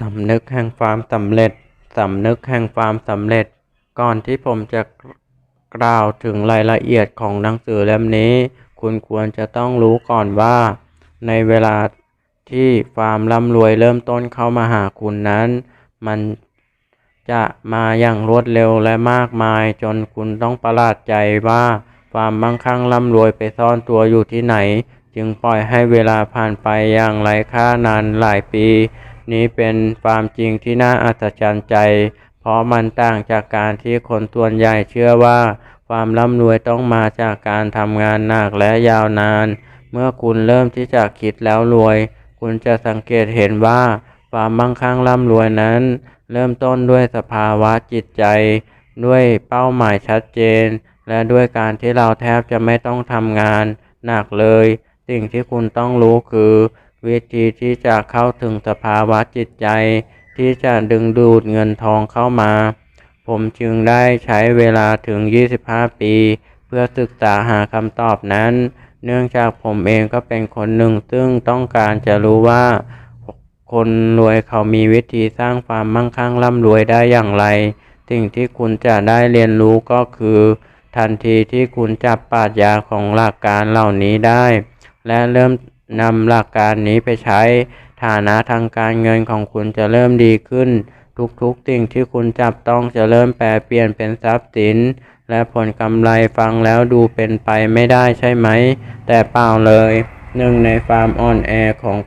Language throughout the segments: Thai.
สำนึกแห่งความสำเร็จ สำนึกแห่งความสำเร็จ ก่อนที่ผมจะกล่าวถึงรายละเอียดของหนังสือเล่มนี้ คุณควรจะต้องรู้ก่อนว่า ในเวลาที่ความร่ำรวยเริ่มต้นเข้ามาหาคุณนั้น มันจะมาอย่างรวดเร็วและมากมาย จนคุณต้องประหลาดใจว่า ความมั่งคั่งร่ำรวยไปซ่อนตัวอยู่ที่ไหน จึงปล่อยให้เวลาผ่านไปอย่างไร้ค่านานหลายปี นี้เป็นความจริงที่น่าอัศจรรย์ใจ เพราะมันต่างจากการที่คนส่วนใหญ่เชื่อว่า ความร่ำรวยต้องมาจากการทำงานหนักและยาวนาน เมื่อคุณเริ่มที่จะคิดแล้วรวย คุณจะสังเกตเห็นว่า ความมั่งคั่งร่ำรวยนั้น เริ่มต้นด้วยสภาวะจิตใจ ด้วยเป้าหมายชัดเจน และด้วยการที่เราแทบจะไม่ต้องทำงานหนักเลย สิ่งที่คุณต้องรู้คือ วิธีที่จะเข้าถึงสภาวะจิตใจ ที่จะดึงดูดเงินทองเข้ามา ผมจึงได้ใช้เวลาถึง 25 ปี เพื่อศึกษาหาคำตอบนั้น เนื่องจากผมเองก็เป็นคนหนึ่งซึ่งต้องการจะรู้ว่า คนรวยเขามีวิธีสร้างความมั่งคั่งร่ำรวยได้อย่างไร สิ่งที่คุณจะได้เรียนรู้ก็คือ ทันทีที่คุณจับปราชญาของหลักการเหล่านี้ได้ และเริ่ม นำหลักการนี้ไปใช้ ฐานะทางการเงินของคุณจะเริ่มดีขึ้น ทุกๆสิ่งที่คุณจับต้องจะเริ่มแปลเปลี่ยนเป็นทรัพย์สิน และผลกำไรฟังแล้วดูเป็นไปไม่ได้ใช่ไหม แต่เปล่าเลย หนึ่งในความอ่อนแอของ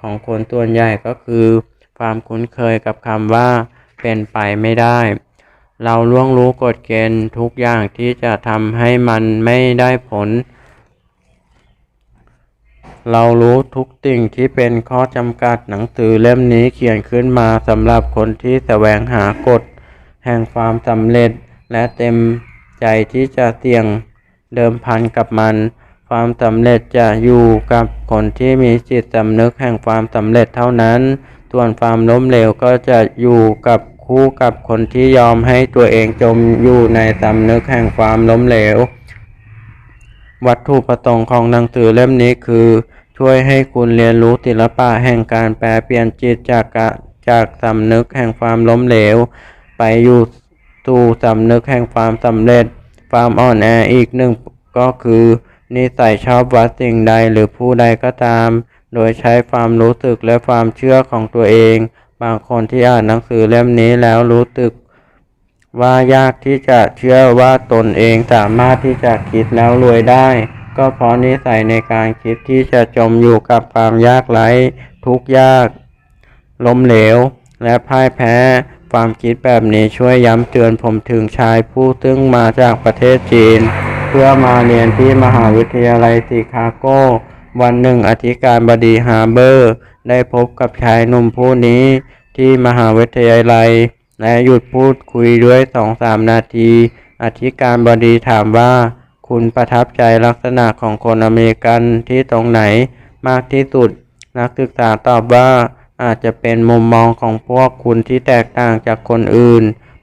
ของคนส่วนใหญ่ก็คือ ความคุ้นเคยกับคำว่า เป็นไปไม่ได้ เราล่วงรู้กฎเกณฑ์ทุกอย่างที่จะทำให้มันไม่ได้ผล เรารู้ทุกสิ่งที่เป็นข้อจำกัดหนังสือเล่มนี้เขียนขึ้นมาสำหรับคนที่แสวงหากฎ แห่งความสำเร็จ และเต็มใจที่จะเสี่ยงเดิมพันกับมัน ความสำเร็จจะอยู่กับคนที่มีจิตสำนึกแห่งความสำเร็จเท่านั้น ส่วนความล้มเหลวก็จะอยู่กับคู่กับคนที่ยอมให้ตัวเองจมอยู่ในสำนึกแห่งความล้มเหลว วัตถุประสงค์ของหนังสือเล่มนี้คือ ช่วยให้คุณเรียนรู้ศิลปะแห่งการแปลเปลี่ยนจิตจากจากสำนึกแห่งความล้มเหลว ไปอยู่สู่สำนึกแห่งความสำเร็จ ความอ่อนแออีกหนึ่งก็คือ นิสัยชอบวัดสิ่งใดหรือผู้ใดก็ตาม โดยใช้ความรู้สึกและความเชื่อของตัวเอง บางคนที่อ่านหนังสือเล่มนี้แล้วรู้สึก ว่ายากที่จะเชื่อว่าตนเองสามารถที่จะคิดแล้วรวยได้ ก็เพราะนิสัยในการคิดที่จะจมอยู่กับความยากไร้ทุกข์ยากล้มเหลว และพ่ายแพ้ความคิดแบบนี้ช่วยย้ำเตือนผมถึงชายผู้ซึ่งมาจากประเทศจีน เพื่อมาเรียนที่มหาวิทยาลัยชิคาโก วันหนึ่งอธิการบดีฮาร์เบอร์ ได้พบกับชายหนุ่มผู้นี้ที่มหาวิทยาลัย และหยุดพูดคุยด้วยสองสามนาที อธิการบดีถามว่า คุณประทับใจลักษณะของคนอเมริกันที่ตรงไหนมากที่สุด นักศึกษาตอบว่าอาจจะเป็นมุมมองของพวกคุณที่แตกต่างจากคนอื่น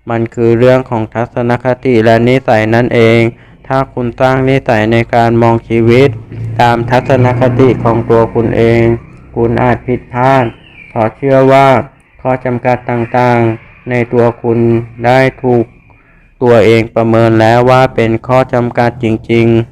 มันคือเรื่องของทัศนคติและนิสัยนั่นเอง ถ้าคุณสร้างนิสัยในการมองชีวิต ตามทัศนคติของตัวคุณเอง คุณอาจผิดพลาดเพราะเชื่อว่าข้อจำกัดต่างๆ ในตัวคุณได้ถูกตัวเองประเมินแล้วว่าเป็นข้อจำกัดจริง ๆ